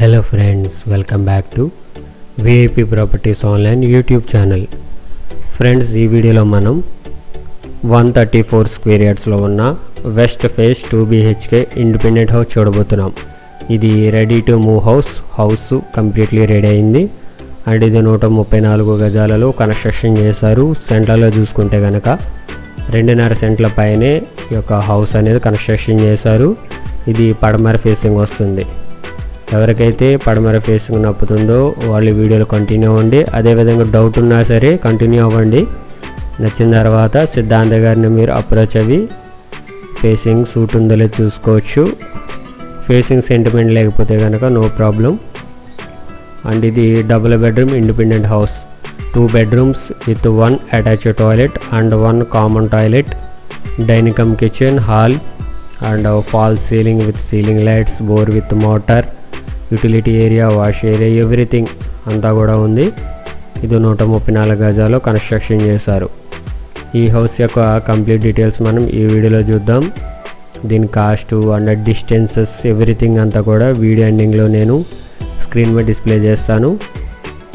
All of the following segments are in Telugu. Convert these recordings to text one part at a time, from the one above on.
Hello friends welcome back to VIP properties online YouTube channel friends ఈ వీడియోలో మనం వన్ థర్టీ ఫోర్ స్క్వేర్ యార్డ్స్లో ఉన్న west face two BHK independent house చూడబోతున్నాం. ఇది ready to move house house completely ready అయింది. అండ్ ఇది నూట ముప్పై నాలుగు గజాలలో కన్స్ట్రక్షన్ చేశారు. సెంట్లలో చూసుకుంటే కనుక రెండున్నర సెంట్ల పైనే ఈ యొక్క హౌస్ అనేది కన్స్ట్రక్షన్ చేశారు. ఇది పడమర ఫేసింగ్ వస్తుంది. ఎవరికైతే పడమర ఫేసింగ్ నప్పుతుందో వాళ్ళు వీడియోలు కంటిన్యూ అవ్వండి. అదేవిధంగా డౌట్ ఉన్నా సరే కంటిన్యూ అవ్వండి. నచ్చిన తర్వాత సిద్ధాంత గారిని మీరు అప్రోచ్ అవి. ఫేసింగ్ సూట్ ఉందో లేదో చూసుకోవచ్చు. ఫేసింగ్ సెంటిమెంట్ లేకపోతే కనుక నో ప్రాబ్లం అండ్ ఇది double bedroom independent house two bedrooms with one attached toilet and one common toilet dining cum kitchen hall and fall ceiling with ceiling lights bore with motor utility area wash area everything అంతా కూడా ఉంది. ఇది నూట ముప్పై నాలుగు గజాలు కన్స్ట్రక్షన్ చేశారు. ఈ హౌస్ యొక్క కంప్లీట్ డీటెయిల్స్ మనం ఈ వీడియోలో చూద్దాం. దీని కాస్ట్ అండ్ డిస్టెన్సెస్ ఎవ్రీథింగ్ అంతా కూడా వీడియో ఎండింగ్లో నేను స్క్రీన్ మీద డిస్ప్లే చేస్తాను.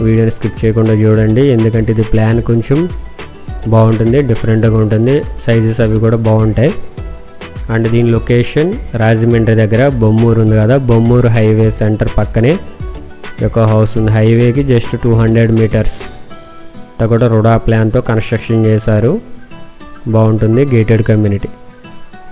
వీడియోని స్కిప్ చేయకుండా చూడండి. ఎందుకంటే ఇది ప్లాన్ కొంచెం బాగుంటుంది డిఫరెంట్గా ఉంటుంది. సైజెస్ అవి కూడా బాగుంటాయి. అండ్ దీని లొకేషన్ రాజమండ్రి దగ్గర బొమ్మూరు ఉంది కదా బొమ్మూరు హైవే సెంటర్ పక్కనే. ఒక హౌస్ ఉంది. హైవేకి జస్ట్ టూ హండ్రెడ్ మీటర్స్ అంతా కూడా రుడా ప్లాన్తో కన్స్ట్రక్షన్ చేశారు. బాగుంటుంది గేటెడ్ కమ్యూనిటీ.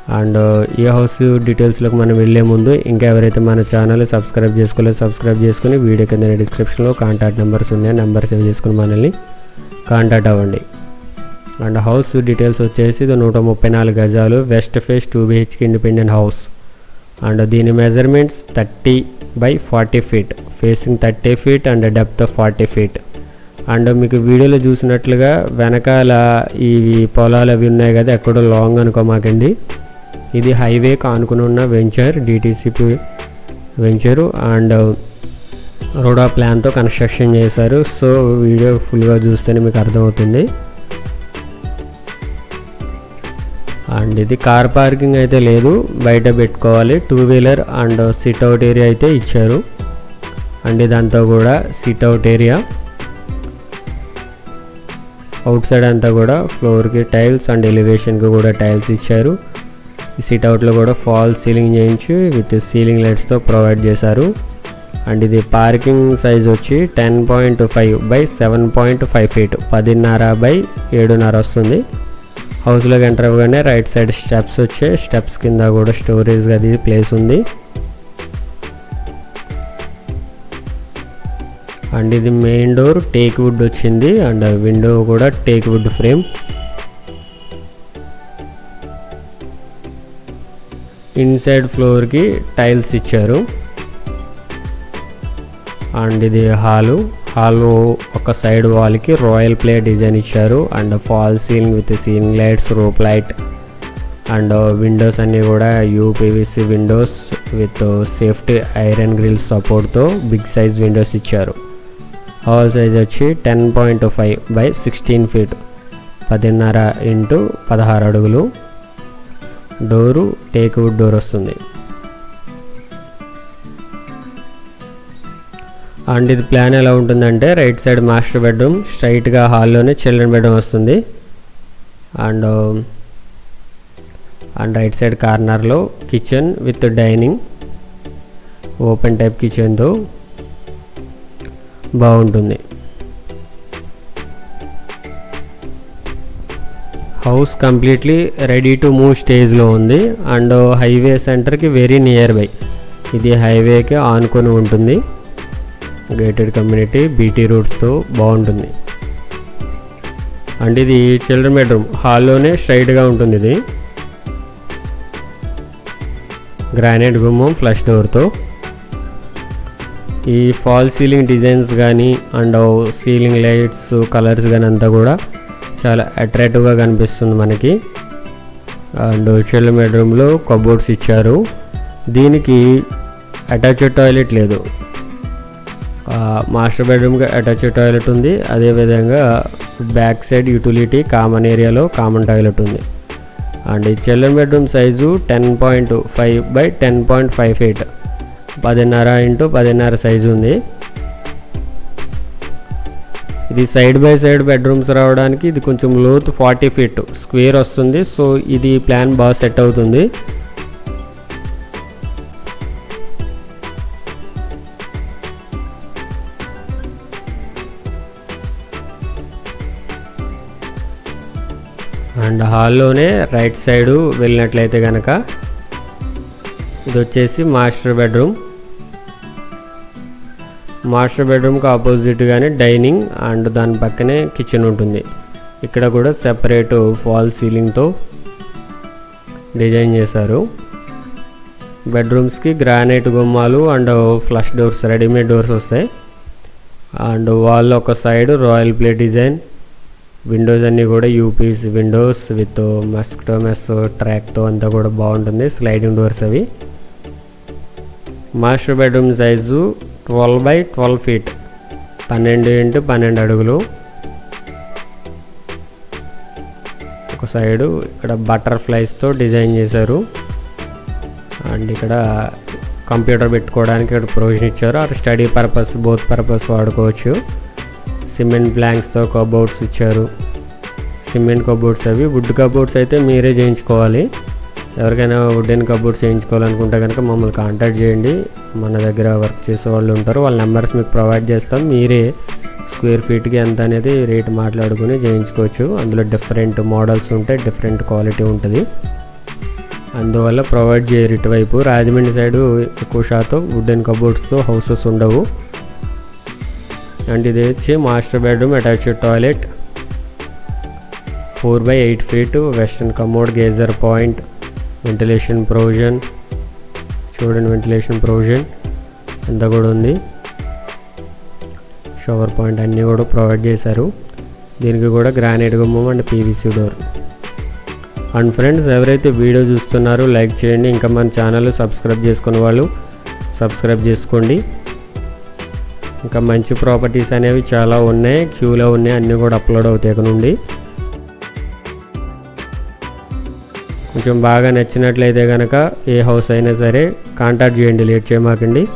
అండ్ ఈ హౌస్ డీటెయిల్స్లోకి మనం వెళ్ళే ముందు ఇంకా ఎవరైతే మన ఛానల్ సబ్స్క్రైబ్ చేసుకోలేదు సబ్స్క్రైబ్ చేసుకుని వీడియో కింద డిస్క్రిప్షన్లో కాంటాక్ట్ నెంబర్స్ ఉన్నాయి. నెంబర్ సేవ్ చేసుకుని మనల్ని కాంటాక్ట్ అవ్వండి. అండ్ హౌస్ డీటెయిల్స్ వచ్చేసి ఇది నూట ముప్పై నాలుగు గజాలు. West face two BHK independent house. And దీని measurements thirty by forty feet. Facing thirty feet and depth forty feet. And మీకు వీడియోలో చూసినట్లుగా వెనకాల ఈ పొలాలు అవి ఉన్నాయి కదా ఎక్కడో లాంగ్ అనుకోమాకండి ఇది హైవేకి కానుకుని ఉన్న వెంచర్ డిటీసీపీ వెంచరు అండ్ రోడా ప్లాన్తో కన్స్ట్రక్షన్ చేశారు. సో వీడియో ఫుల్గా చూస్తేనే మీకు అర్థమవుతుంది. అండ్ ఇది కార్ పార్కింగ్ అయితే లేదు. బయట పెట్టుకోవాలి. Two wheeler and sit out area అయితే ఇచ్చారు. అండ్ ఇదంతా కూడా sit out area outside అంతా కూడా ఫ్లోర్కి టైల్స్ అండ్ ఎలివేషన్కి కూడా టైల్స్ ఇచ్చారు. సిట్అవుట్లో సిట్ అవుట్లో కూడా ఫాల్ సీలింగ్ చేయించి విత్ సీలింగ్ లైట్స్తో ప్రొవైడ్ చేశారు. అండ్ ఇది పార్కింగ్ సైజ్ వచ్చి ten point five by seven point five feet పదిన్నర బై ఏడున్నర వస్తుంది. హౌస్లోకి ఎంటర్ అవ్వగానే రైట్ సైడ్ స్టెప్స్ వచ్చాయి. స్టెప్స్ కింద కూడా స్టోరేజ్ అది ప్లేస్ ఉంది. అండ్ ఇది మెయిన్ డోర్ టేక్ వుడ్ వచ్చింది. అండ్ విండో కూడా టేక్ వుడ్ ఫ్రేమ్ ఇన్సైడ్ ఫ్లోర్కి టైల్స్ ఇచ్చారు. అండ్ ఇది హాలు హాల్ ఒక సైడ్ వాల్కి రాయల్ ప్లే డిజైన్ ఇచ్చారు. And fall ceiling with ceiling lights roof light and windows అన్నీ కూడా UPVC windows with safety iron grills సపోర్ట్తో బిగ్ సైజ్ విండోస్ ఇచ్చారు. హాల్ సైజ్ వచ్చి ten point five by sixteen feet పదిన్నర ఇంటూ పదహారు అడుగులు. డోరు టేక్ వుడ్ డోర్ వస్తుంది. అండ్ ఇది ప్లాన్ ఎలా ఉంటుందంటే రైట్ సైడ్ మాస్టర్ బెడ్రూమ్ స్ట్రైట్గా హాల్లోనే చిల్డ్రన్ బెడ్రూమ్ వస్తుంది. అండ్ అండ్ రైట్ సైడ్ కార్నర్లో kitchen with dining open type కిచెన్తో బాగుంటుంది. House completely ready to move స్టేజ్లో ఉంది. అండ్ హైవే సెంటర్కి వెరీ నియర్ బై. ఇది హైవేకి ఆనుకొని ఉంటుంది. గేటెడ్ కమ్యూనిటీ బీటీ రూట్స్తో బాగుంటుంది. అండ్ ఇది చిల్డ్రన్ బెడ్రూమ్ హాల్లోనే స్ట్రైట్గా ఉంటుంది ఇది. గ్రానైట్ గుమ్మం ఫ్లష్ డోర్తో ఈ ఫాల్ సీలింగ్ డిజైన్స్ కానీ అండ్ సీలింగ్ లైట్స్ కలర్స్ కానీ అంతా కూడా చాలా అట్రాక్టివ్గా కనిపిస్తుంది మనకి. అండ్ చిల్డ్రన్ బెడ్రూమ్లో కబోర్డ్స్ ఇచ్చారు. దీనికి అటాచ్డ్ టాయిలెట్ లేదు. మాస్టర్ బెడ్రూమ్కి అటాచ్ టాయిలెట్ ఉంది. అదేవిధంగా బ్యాక్ సైడ్ యూటిలిటీ కామన్ ఏరియాలో కామన్ టాయిలెట్ ఉంది. అండ్ ఈ children bedroom size ten point five by ten point five eight పదిన్నర ఇంటూ పదిన్నర సైజు ఉంది. ఇది సైడ్ బై సైడ్ బెడ్రూమ్స్ రావడానికి ఇది కొంచెం లోతు ఫార్టీ ఫీట్ స్క్వేర్ వస్తుంది. సో ఇది ప్లాన్ బాగా సెట్ అవుతుంది. అండ్ హాల్లోనే రైట్ సైడు వెళ్ళినట్లయితే కనుక ఇది వచ్చేసి మాస్టర్ బెడ్రూమ్. మాస్టర్ బెడ్రూమ్కి ఆపోజిట్గానే డైనింగ్ అండ్ దాని పక్కనే కిచెన్ ఉంటుంది. ఇక్కడ కూడా సెపరేట్ ఫాల్ సీలింగ్తో డిజైన్ చేశారు. బెడ్రూమ్స్కి గ్రానైట్ గుమ్మాలు and flush doors readymade doors వస్తాయి. అండ్ వాల్ ఒక side royal play design. Windows అన్నీ కూడా యూపీస్ విండోస్ విత్ మస్క్టోమెస్ ట్రాక్తో అంతా కూడా బాగుంటుంది స్లైడింగ్ డోర్స్ అవి. Master bedroom size twelve by twelve feet పన్నెండు ఇంటూ పన్నెండు అడుగులు. ఒక సైడు ఇక్కడ బటర్ఫ్లైస్తో డిజైన్ చేశారు. అండ్ ఇక్కడ కంప్యూటర్ పెట్టుకోవడానికి ఇక్కడ ప్రొవిజన్ ఇచ్చారు. అటు స్టడీ పర్పస్ బోత్ పర్పస్ వాడుకోవచ్చు. సిమెంట్ ప్లాంక్స్తో కబోర్డ్స్ ఇచ్చారు. సిమెంట్ కబోర్డ్స్ అవి. వుడ్ కబోర్డ్స్ అయితే మీరే చేయించుకోవాలి. ఎవరికైనా వుడెన్ కబోర్డ్స్ చేయించుకోవాలనుకుంటే కనుక మమ్మల్ని కాంటాక్ట్ చేయండి. మన దగ్గర వర్క్ చేసే వాళ్ళు ఉంటారు. వాళ్ళ నెంబర్స్ మీకు ప్రొవైడ్ చేస్తాం. మీరే స్క్వేర్ ఫీట్కి ఎంత అనేది రేట్ మాట్లాడుకుని చేయించుకోవచ్చు. అందులో డిఫరెంట్ మోడల్స్ ఉంటాయి. డిఫరెంట్ క్వాలిటీ ఉంటుంది. అందువల్ల ప్రొవైడ్ చేయరు ఇటువైపు. రాజమండ్రి సైడు ఎక్కువ శాతం వుడెన్ కబోర్డ్స్తో హౌసెస్ ఉండవు. అండ్ ఇది వచ్చి master bedroom attached toilet four by eight feet western commode geyser point ventilation provision చూడండి వెంటిలేషన్ ప్రొవిజన్ అంతా కూడా ఉంది. షవర్ పాయింట్ అన్నీ కూడా ప్రొవైడ్ చేశారు. దీనికి కూడా గ్రానైట్ గుమ్మం and PVC door and friends ఎవరైతే వీడియో చూస్తున్నారో లైక్ చేయండి. ఇంకా మన ఛానల్ సబ్స్క్రైబ్ చేసుకున్న వాళ్ళు సబ్స్క్రైబ్ చేసుకోండి. ఇంకా మంచి ప్రాపర్టీస్ అనేవి చాలా ఉన్నాయి. క్యూలో ఉన్నాయి. అన్నీ కూడా అప్లోడ్ అవుతాయి నుండి. కొంచెం బాగా నచ్చినట్లయితే కనుక ఏ హౌస్ అయినా సరే కాంటాక్ట్ చేయండి. లేట్ చేయమాకండి.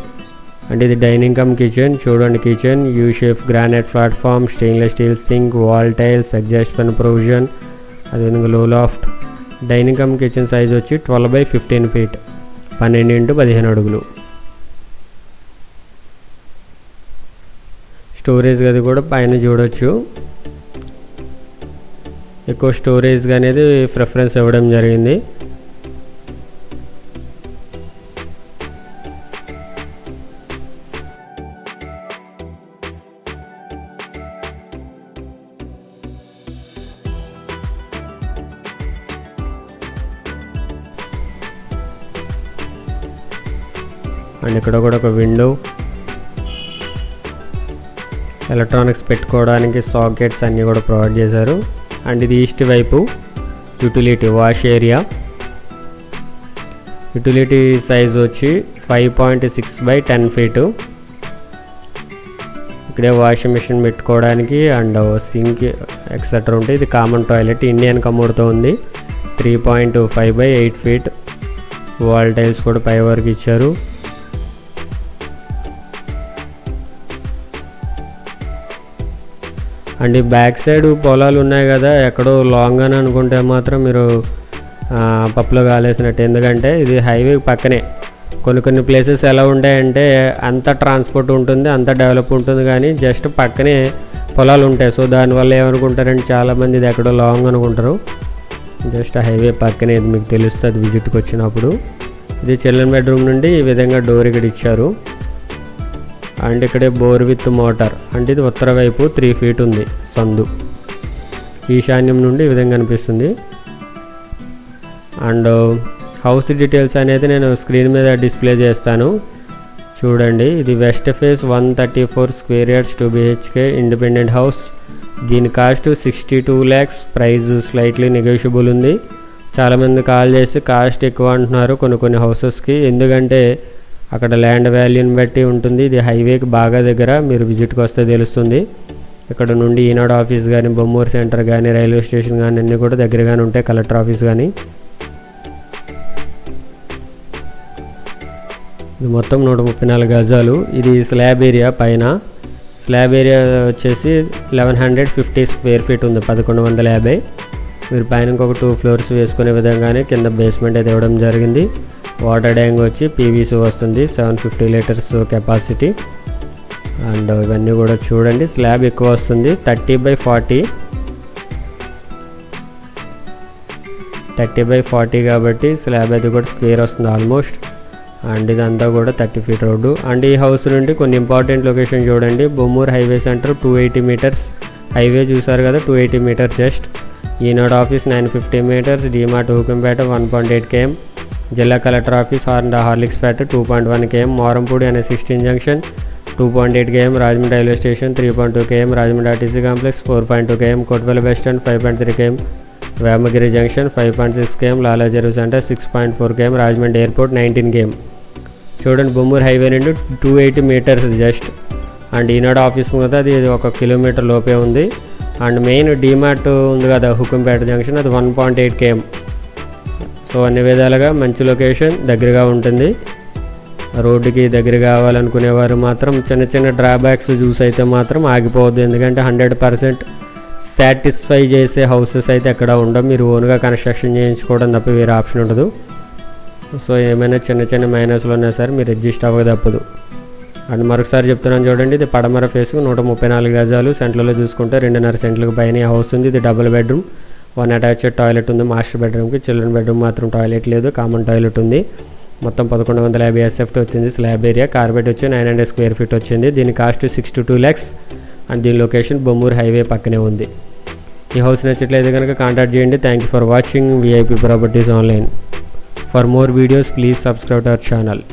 అంటే ఇది డైనింగ్ కమ్ కిచెన్ చూడండి kitchen U shape granite platform stainless steel sink wall tiles adjust fan provision అదేవిధంగా low loft. Dining cum kitchen size వచ్చి ట్వెల్వ్ బై ఫిఫ్టీన్ ఫీట్ పన్నెండు ఇంటూ పదిహేను అడుగులు. స్టోరేజ్ గది కూడా పైన చూడొచ్చు. ఎక్కువ స్టోరేజ్ అనేది ప్రిఫరెన్స్ ఇవ్వడం జరిగింది. అండ్ ఇక్కడ కూడా ఒక విండో ఎలక్ట్రానిక్స్ పెట్టుకోవడానికి సాకెట్స్ అన్నీ కూడా ప్రొవైడ్ చేశారు. అండ్ ఇది ఈస్ట్ వైపు utility wash area. Utility size వచ్చి five point six by ten feet. ఇక్కడే వాషింగ్ మిషన్ పెట్టుకోవడానికి అండ్ సింక్ ఎక్సెట్రా ఉంటాయి ఇది కామన్ టాయిలెట్. ఇండియన్ కమోడ్తో ఉంది. Three point five by eight feet. Wall tiles కూడా పై వరకు ఇచ్చారు. అండ్ ఈ బ్యాక్ సైడ్ పొలాలు ఉన్నాయి కదా ఎక్కడో లాంగ్ అని అనుకుంటే మాత్రం మీరు పప్పులో కాలేసినట్టు. ఎందుకంటే ఇది హైవే పక్కనే. కొన్ని కొన్ని ప్లేసెస్ ఎలా ఉంటాయంటే అంత ట్రాన్స్పోర్ట్ ఉంటుంది అంత డెవలప్ ఉంటుంది కానీ జస్ట్ పక్కనే పొలాలు ఉంటాయి. సో దానివల్ల ఏమనుకుంటారంటే చాలామంది ఇది ఎక్కడో లాంగ్ అనుకుంటారు. జస్ట్ హైవే పక్కనే ఇది మీకు తెలుస్తుంది విజిట్కి వచ్చినప్పుడు. ఇది చిల్డ్రన్ బెడ్రూమ్ నుండి ఈ విధంగా డోర్ ఇక్కడ ఇచ్చారు. అండ్ ఇక్కడే బోర్ విత్ మోటార్. అంటే ఇది ఉత్తర వైపు త్రీ ఫీట్ ఉంది సందు. ఈశాన్యం నుండి ఈ విధంగా కనిపిస్తుంది అండ్ హౌస్ డీటెయిల్స్ అనేది నేను స్క్రీన్ మీద డిస్ప్లే చేస్తాను. చూడండి ఇది west face one thirty four square yards two BHK independent house దీని cost sixty two lakhs price slightly negotiable ఉంది చాలామంది కాల్ చేసి కాస్ట్ ఎక్కువ అంటున్నారు కొన్ని కొన్ని హౌసెస్కి ఎందుకంటే అక్కడ ల్యాండ్ వాల్యూని బట్టి ఉంటుంది. ఇది హైవేకి బాగా దగ్గర. మీరు విజిట్కి వస్తే తెలుస్తుంది. ఇక్కడ నుండి ఈనాడు ఆఫీస్ కానీ బొమ్మూరు సెంటర్ కానీ రైల్వే స్టేషన్ కానీ అన్నీ కూడా దగ్గరగానే ఉంటాయి. కలెక్టర్ ఆఫీస్ కానీ ఇది మొత్తం నూట ముప్పై నాలుగు గజాలు. ఇది స్లాబ్ ఏరియా పైన. స్లాబ్ ఏరియా వచ్చేసి eleven hundred fifty square feet ఉంది. పదకొండు వందల యాభై. మీరు పైన ఇంకొక టూ ఫ్లోర్స్ వేసుకునే విధంగానే కింద బేస్మెంట్ అయితే ఇవ్వడం జరిగింది. వాటర్ ట్యాంక్ వచ్చి పీవీసీ వస్తుంది seven fifty litres capacity and ఇవన్నీ కూడా చూడండి స్లాబ్ ఎక్కువ వస్తుంది thirty by forty thirty by forty కాబట్టి స్లాబ్ అయితే కూడా స్క్వేర్ వస్తుంది ఆల్మోస్ట్ అండ్ ఇదంతా కూడా థర్టీ ఫీట్ రోడ్డు. అండ్ ఈ హౌస్ నుండి కొన్ని ఇంపార్టెంట్ లొకేషన్ చూడండి. Bommuru highway centre two eighty metres highway చూసారు కదా two eighty metres just Eenadu office nine fifty metres DMart Hukumpeta one point eight km జిల్లా collector office and Horlicks fat two point one km Marampudi అనే sixteen junction two point eight km Rajahmundry railway station three point two km Rajahmundry RTC complex four point two km Kotipalli bus stand five point three km Vemagiri junction five point six km Lala centre six point four km Rajahmundry airport nineteen km చూడండి బొమ్మూరు హైవే నుండి two eighty metres just. And Eenadu office కదా అది ఒక కిలోమీటర్ లోపే ఉంది. అండ్ మెయిన్ డీమార్ట్ ఉంది కదా హుకుంపేట జంక్షన్ అది one point eight km so అన్ని విధాలుగా మంచి లొకేషన్ దగ్గరగా ఉంటుంది. రోడ్డుకి దగ్గర కావాలనుకునేవారు మాత్రం చిన్న చిన్న డ్రాబ్యాక్స్ చూసి అయితే మాత్రం ఆగిపోవద్దు. ఎందుకంటే హండ్రెడ్ పర్సెంట్ సాటిస్ఫై చేసే హౌసెస్ అయితే ఎక్కడ ఉండవు. మీరు ఓన్గా కన్స్ట్రక్షన్ చేయించుకోవడం తప్ప వేరే ఆప్షన్ ఉండదు. సో ఏమైనా చిన్న చిన్న మైనస్లు ఉన్నా సరే మీరు అడ్జస్ట్ అవ్వక తప్పదు అండ్ మరొకసారి చెప్తున్నాను చూడండి ఇది పడమర ఫేస్ నూట ముప్పై నాలుగు గజాలు. సెంట్లలో చూసుకుంటే రెండున్నర సెంట్లకు పైన హౌస్ ఉంది. ఇది double bedroom. One attached toilet ఉంది. మాస్టర్ బెడ్రూమ్కి చిల్డ్రన్ బెడ్రూమ్ మాత్రం టాయిలెట్ లేదు. కామన్ టాయిలెట్ ఉంది. మొత్తం పదకొండు వందల యాభై ఎస్ఎఫ్ట్ వచ్చింది. స్లాబ్ ఏరియా కార్బెట్ వచ్చి నైన్ హండ్రెడ్ స్క్వేర్ ఫీట్ వచ్చింది. దీని cost six two two lakhs and దీని లొకేషన్ బొమ్మూరు హైవే పక్కనే ఉంది. ఈ హౌస్ నచ్చట్లయితే కనుక కాంటాక్ట్ చేయండి. Thank you for watching VIP properties online for more videos please subscribe our channel